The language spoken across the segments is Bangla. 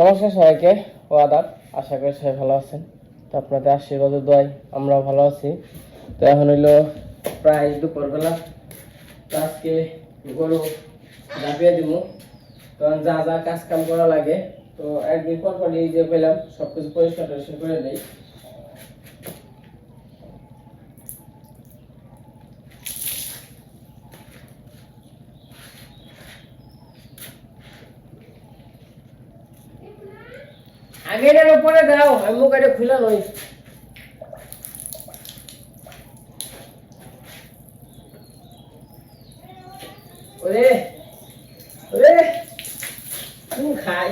নমস্কার সবাইকে, ও আদাব, আশা করি সবাই ভালো আছেন। তো আপনাদের আশীর্বাদ দোয়াই আমরাও ভালো আছি। তো এখন হইল প্রায় দুপুরবেলা। তো আজকে গরু ডাবিয়ে দিব। তখন যা যা কাজ কাম করা লাগে, তো একদিন পর এই যে পেলাম সব কিছু পরিষ্কার করে দেই। এটার উপরে দাও আমি এটা খুলে নই ওরে তুমি খাই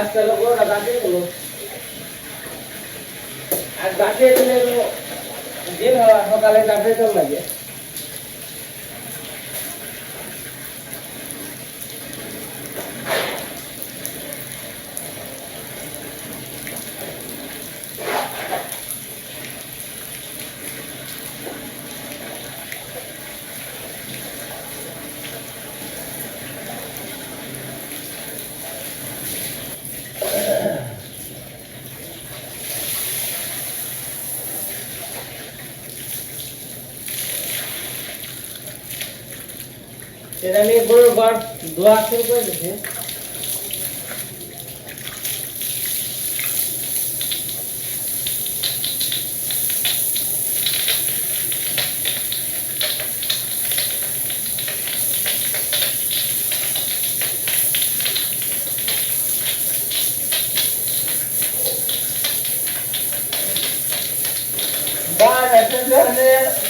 আজকে লোক ওরা দাঁড়িয়ে গেল আর দাঁড়িয়ে গেলে দিন সকালে দাঁড়িয়ে লাগে সেটা আমি গরুর ঘর ধোয়া শুরু করে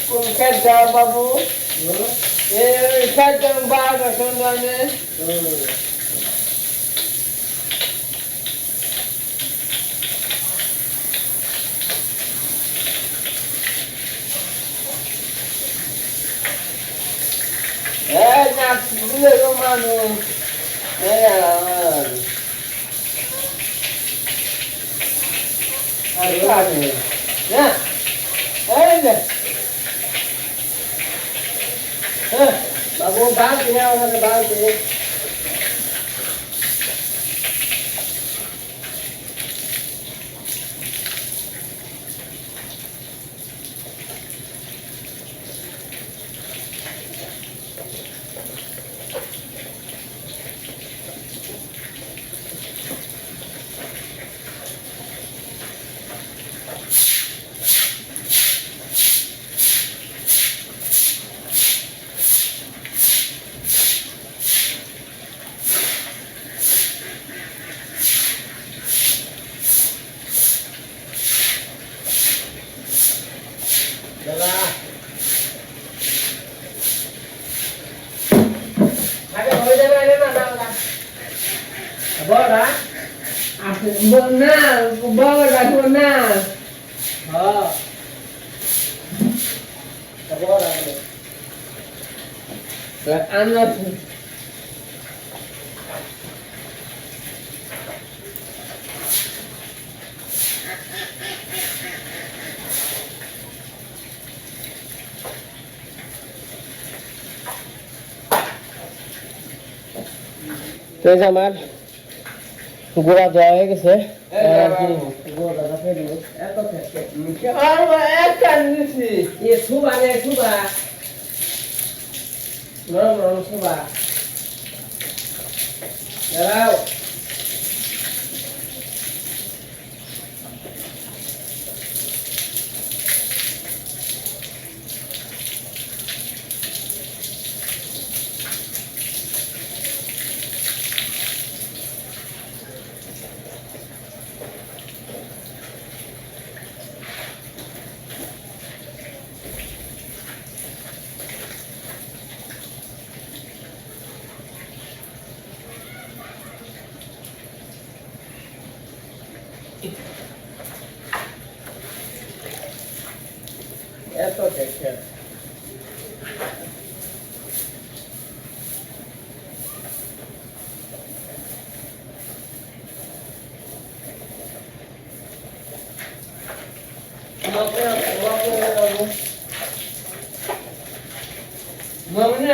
কোন বাবু? এই খেত যাও বাঘ সন্ধানে এই নাক দিলে তো মানুষ এই আর আর খাবে না এই নে হ্যাঁ বাবু বাঘ বড়া আপনি না বড় রাখব না হ্যাঁ বড় আমরা তো এই যে আমার গোড়া দেওয়া হয়ে গেছে। আর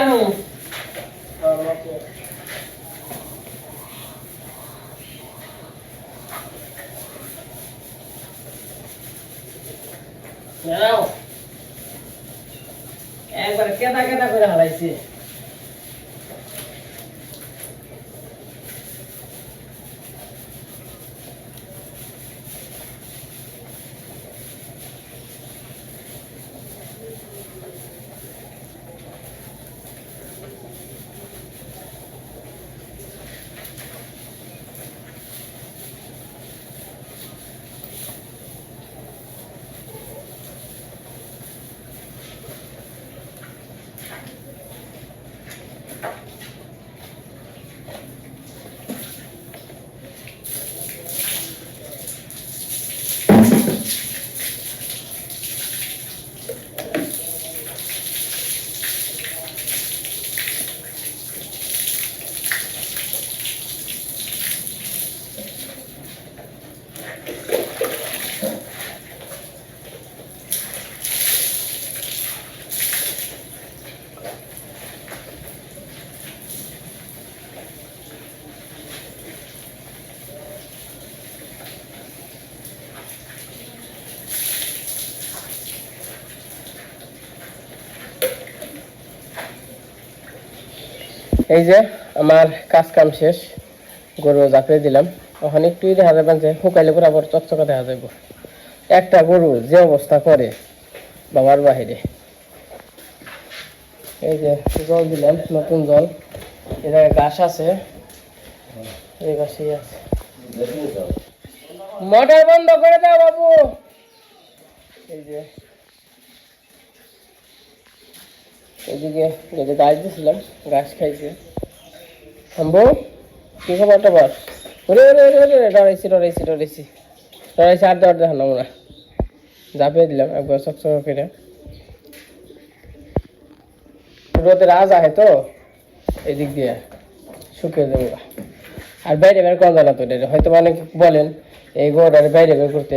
কি গোড়া রাখে দিব এত থেকে একটা নিছি এ সুবা রে সুবা এই যে আমার কাজ কাম শেষ গরু জাপড়ে দিলাম। ওখানে একটুই দেখা যাবেন যে শুকাইলে পরে আবার চকচকা দেখা যাব একটা গরু যে অবস্থা করে বাবার বাহিরে। এই যে জল দিলাম নতুন জল। জায়গায় ঘাস আছে। এই ঘাসেই আছে। মোটর বন্ধ করে দাও বাবু। এই যে এদিকে গাছ দিয়েছিলাম গাছ খাইছে। হাম্বু, কি ওরে ওরে ওরে ওরে ডরাইছি ডরাইছি ডরাইছি। ডরাইছি, আর দেখানো দিলাম একবার করে। রোদের আজ আহে তো, এদিক দিয়ে শুকিয়ে দেবো আর বাইরে বের করা যায় না তো হয়তো অনেক বলেন, এই গোড়ার বাইরে বের করতে।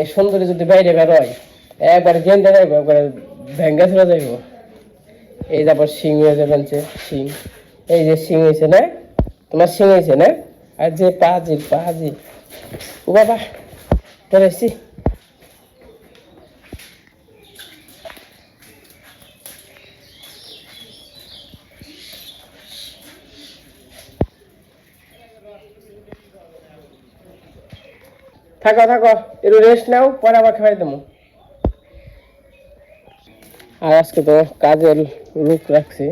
এই সুন্দরী যদি বাইরে বের হয়, একবার গেন্দে যাইব, একবার ভেঙ্গা ছেড়ে যাইব। এই তারপর শিং হয়ে যাবেন যে শিং। এই যে শিং হয়েছে, না? তোমার শিং হয়েছে, না? আর যে পাজি পাজি। ও বাবা ধরেছি থাকো থাকো, একটু রেস্ট নাও, পরে আবার খাওয়াই দেবো। আর আজকে তো কাজের লোক রাখছি,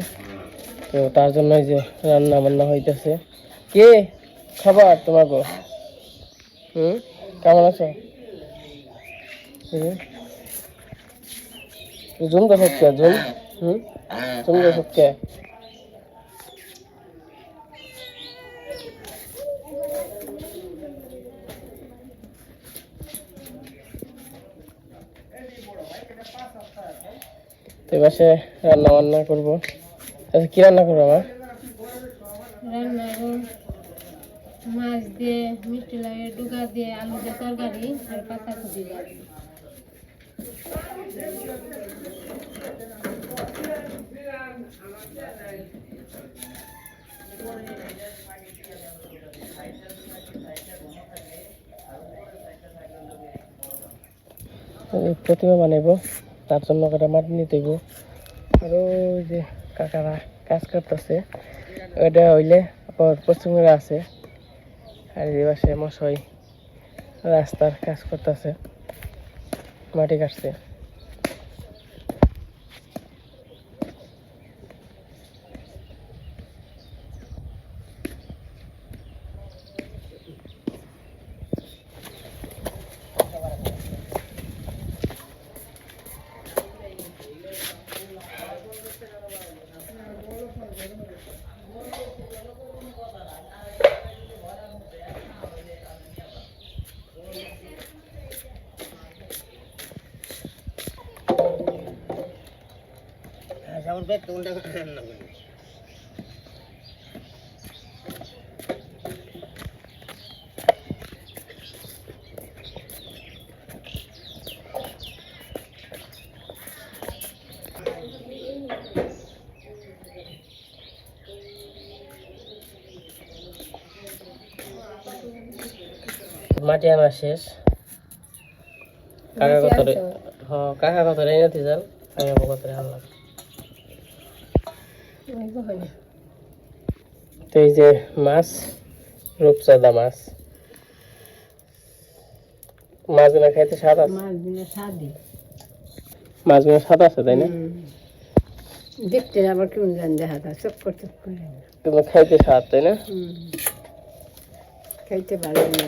তো তার জন্য যে রান্না বান্না হইতেছে। কে খাবার তোমাকে? হুম? কেমন আছো? জুম হুম জুম। হুম? জুম তো এবারে রান্না বান্না করব। আচ্ছা কি রান্না করব আমার রান্না মাছ দিয়ে মিষ্টি লাগে ডুগা দিয়ে আলু দিয়ে তরকারি আর পাতা প্রতিমা বানাইবো। তার জন্য কাটা মাটি নিতে হইব। আর ওই যে কাকারা কাজ করতেছে, ওইটা হইলে আবার পশ্চিমে আছে। আর এই পাশে মশাই রাস্তার কাজ করতেছে, মাটি কাটছে। డబుల్ బెడ్ ఉండకుండా মাটি আনা শেষ। কাকা কত হ্যাঁ কাকা কত রেঙাতে যান। কাকা কত রে আনলাম। তো এই যে মাছ রূপচাঁদা মাছ। মাছগুলো খাইতে স্বাদ আছে? মাছ দিলে স্বাদই। মাছগুলো স্বাদ আছে তাই না। দেখতে আবার কেমন জান দেখা যায় চক্কর চক্কর কিন্তু খাইতে স্বাদ তাই না? খাইতে ভালো না।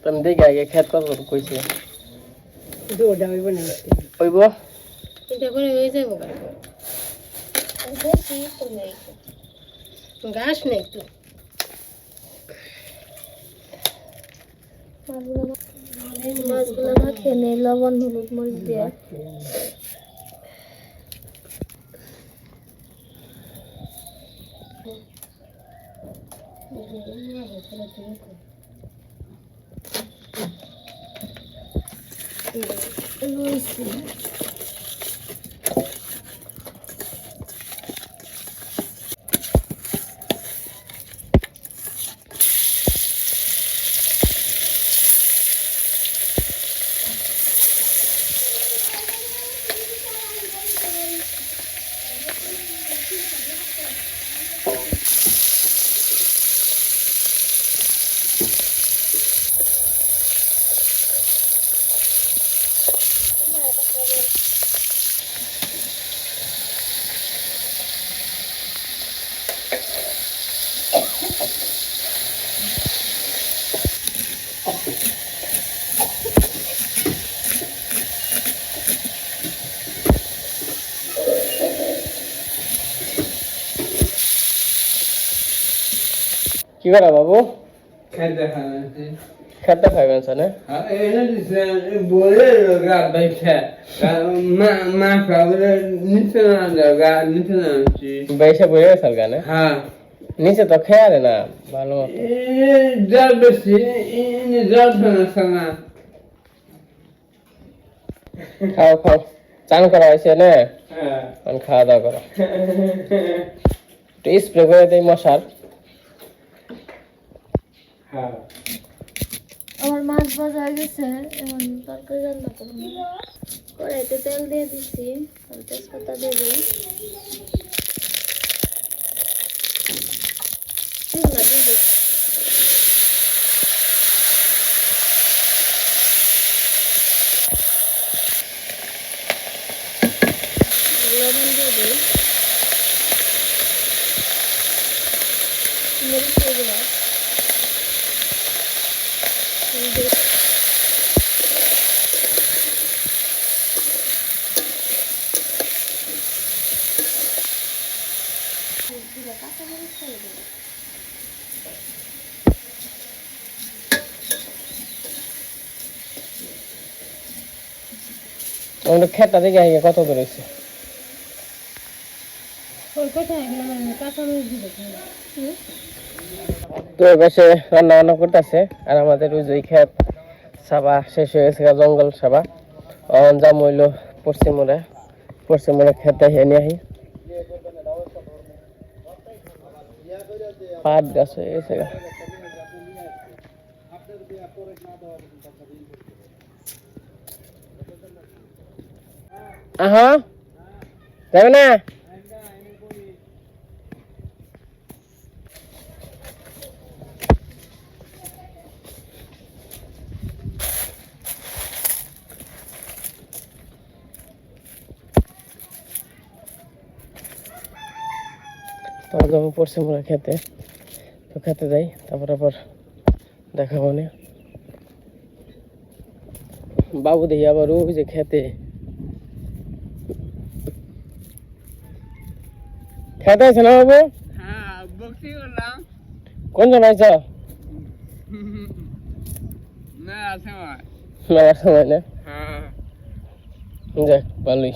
তো আমি দেখি আগে খেত কত কইছে। দৌড়া হইব না। ওইব এটা করে হয়ে যাব গাছ নেই তো মাছগুলো নেই লবণ হলুদ মরিচ দিয়ে কি করা বাবু খেতে খাওয়াচ্ছি খেতে খাইবেন না আর এনে দিছে বলে লগা বাইছে মা মা খাবলে নিচে না লগা নিচে না আনছি বেসে বয়ে গেছে গানে হ্যাঁ। নিচে তো খেয়াল না ভালো জল বেশি জল সানা খাও খাও। চান করা হয়েছে না? হ্যাঁ। খাওয়া দাওয়া করো। একটু স্প্রে করে দিই মশার। আমার মাছ ভাজা হয়ে গেছে, এখন তরকারি রান্না করব। কড়াইতে তেল দিয়ে দিচ্ছি তেজপাতা দিয়ে দিই এগুলা দিয়ে দিই। লবণ দিয়ে দিই মরিচ দিয়ে দিলাম দিয়ে আমাদের খেতটা দেখে আগে কত হুম তো পাশে রান্না বান্না করতেছে আর আমাদের ওই যে খেত সাবা শেষ হয়ে গেছে জঙ্গল সাবা। অন যা মইল পশ্চিম মোড়ে। পশ্চিম মোড়ে খেতে হেনে নিয়ে আহি। পাট গাছ হয়ে গেছে আহা যাবে না তারপর যখন পড়ছে মোরা খেতে। তো খেতে যাই, তারপর আবার দেখাবো না। বাবু দেখি আবার ও যে খেতে। খেতে আছে না বাবু হ্যাঁ বকছি করলাম কোন জন আইছ না আছে আমার মেলার সময় না হ্যাঁ যাক ভালোই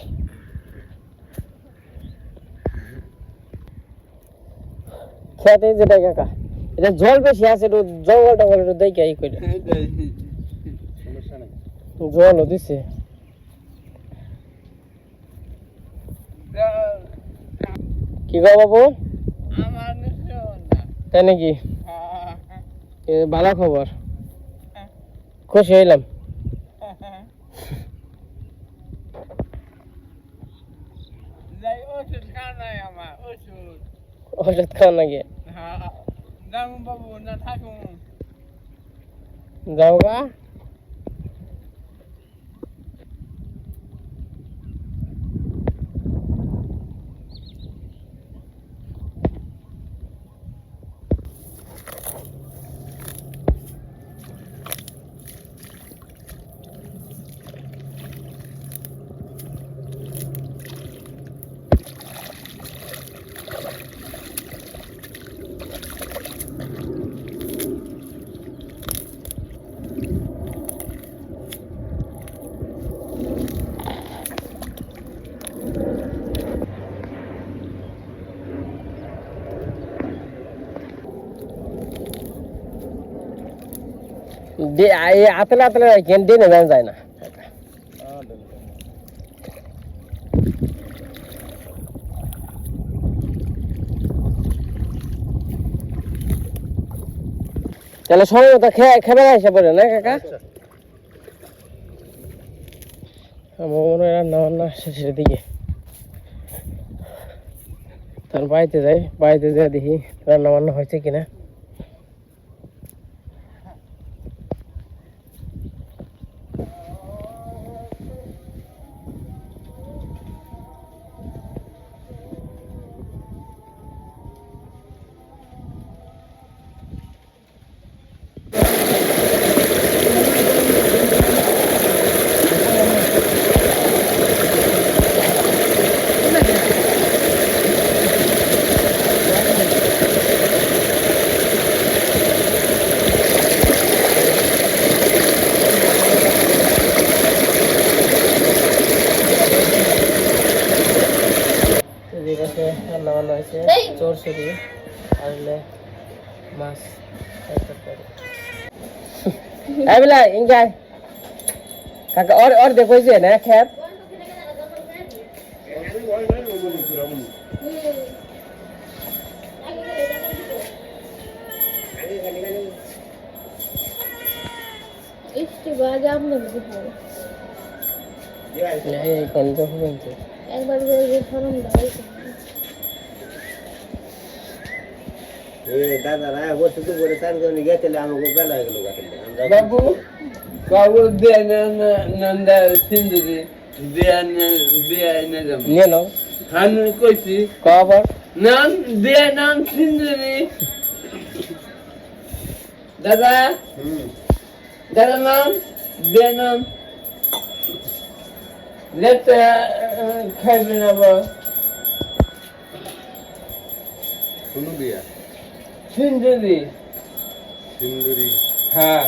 খেতে যেটা কাকা এটা জল বেশি আছে একটু জঙ্গল টঙ্গল একটু দেখে ই করে জলও দিছে কি গো বাবু? তাই নাকি? ভালো খবর? খুশি হইলাম। ওষুধ খাওয়া নাকি? যাব বাবু না থাকুন যাও গা। আতলে আতলে কেন দিনে যান যায় না। তাহলে সময় মতো খেয়ে এসে পড়ে না কাকা? আমার মনে হয় রান্না বান্না শেষের দিকে। তখন বাড়িতে যাই বাড়িতে যাই দেখি রান্না বান্না হয়েছে কিনা। রান্না বান্না হয়েছে এই! চোরসুরি আর মাছ। এই বেলা ইঙ্গাই কাকা ওর ওর দেখো যে না খেত? একটু বাজে এই কোন তো করে যে ফরম দাও বাবু বাবু নন্দা সিন্ধুরি দিয়ে দিয়ে এনে যাব। নিয়ে নাও। আমি কইছি। কবার? নাম দিয়ে নাম সিন্ধুরি দাদা দাদা নাম দিয়ে নাম লেতে খাইবে না বা কোনো সিন্ধুরি সিন্দুরি হ্যাঁ।